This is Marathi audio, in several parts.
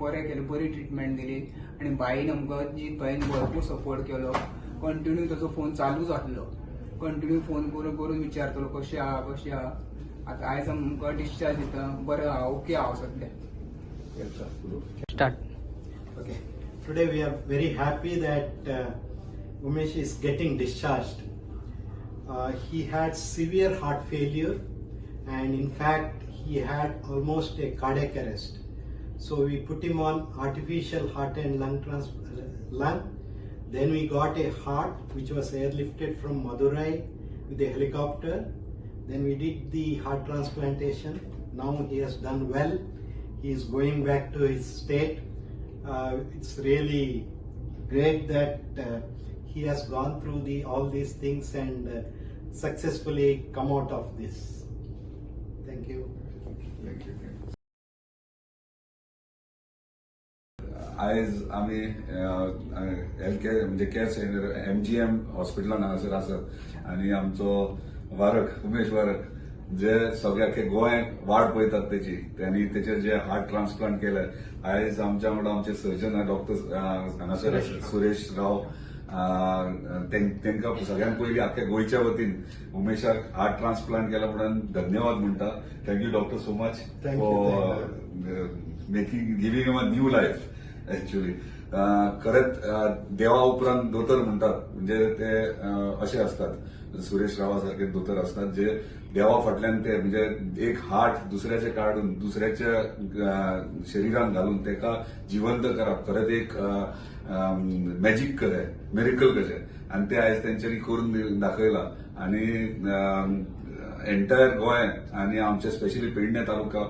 बरें केलें बरी ट्रिटमेंट दिली. आनी बाईन आमकां जी बाईन भरपूर सपोर्ट केलो. कंटिन्यू ताचो फोन चालूच आसलो कंटिन्यू फोन करून करून विचारतलो कशें आहा कशें आहा आतां आयज आमकां डिस्चार्ज दिता बरें आहा ओके आहा सद्या start Okay. Today we are very happy that uh, Umesh is getting discharged. Uh, he had severe heart failure and in fact he had almost a cardiac arrest. So we put him on artificial heart and lung trans- lung. Then we got a heart which was airlifted from Madurai with a helicopter. Then we did the heart transplantation. Now he has done well. He is going back to his state. Uh, it's really great that uh, he has gone through the all these things and uh, successfully come out of this. Thank you. आयज आमी हेल्थ केअर म्हणजे care centre M G M हॉस्पिटलान हांगासर आसात आनी आमचो वारक उमेश वारक जे सगळ्या अख्खे गोंयाक वाट पळयतात तेची त्यांनी तेचेर जे हार्ट ट्रान्सप्लांट केले. आयज आमच्या वांगडा आमचे सर्जन डॉक्टर हांगासर सुरेश राव तेंका सगळ्यांत पयलीं आख्या गोंयच्या वतीन उमेशाक हार्ट ट्रान्सप्लांट केला म्हणून धन्यवाद म्हणटा. Thank you doctor so much for making giving a new life actually खरंच देवा उपरांत दोतर म्हणटात म्हणजे ते असे असतात. सुरेश रावा दोतर असतात जे देवा फाटल्यान ते म्हणजे एक हार्ट दुसऱ्याचे काढून दुसऱ्याच्या अं, शरिरान घालून तेका जिवंत करप. खरंच एक मॅजिक कशें मेरिकल कशें आनी ते आयज तेंच्यांनी करून दाखयला. आनी एंटायर गोंयांत आनी आमचे स्पेशली पेडणे तालुका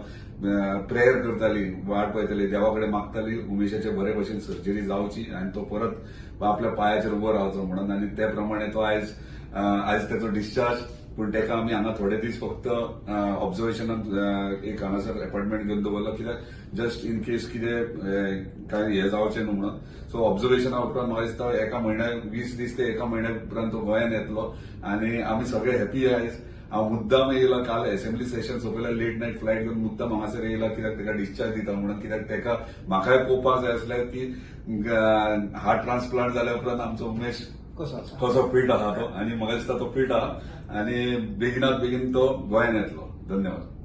प्रेयर करताली वाट पळयताली देवा कडेन मागताली उमेशाचे बरे भशेन सर्जरी जावची आनी तो परत आपल्या पांयाचेर उबो रावचो म्हणून आनी ते प्रमाणे तो आयज आयज तेचो डिस्चार्ज पूण तेका आमी हांगा थोडे दीस फक्त ऑब्झर्वेशनात एक हांगासर अपॉइंटमेंट घेवन दवरलो कित्याक जस्ट इन केस कितें काय हें जावचें न्हू म्हणून. सो ऑब्झर्वेशना उपरांत म्हाका दिसता एका म्हयन्या वीस दीस ते एका म्हयन्या उपरांत तो गोंयान येतलो आनी आमी सगळे हॅपी आयज. मुद्दाम येयला काल असेंब्ली सेशन सोंपयला लेट नायट फ्लायट घेवन मुद्दाम हांगासर येयला कित्याक तेका डिस्चार्ज दिता म्हणून कित्याक तेका म्हाकाय पळोवपाक जाय आसलें की हार्ट ट्रान्सप्लांट जाल्या उपरांत आमचो उमेश कसो? फिट आहा तो. आनी म्हाका दिसता तो फिट आहा आनी बेगिनात बेगीन तो गोंयांत येतलो. धन्यवाद.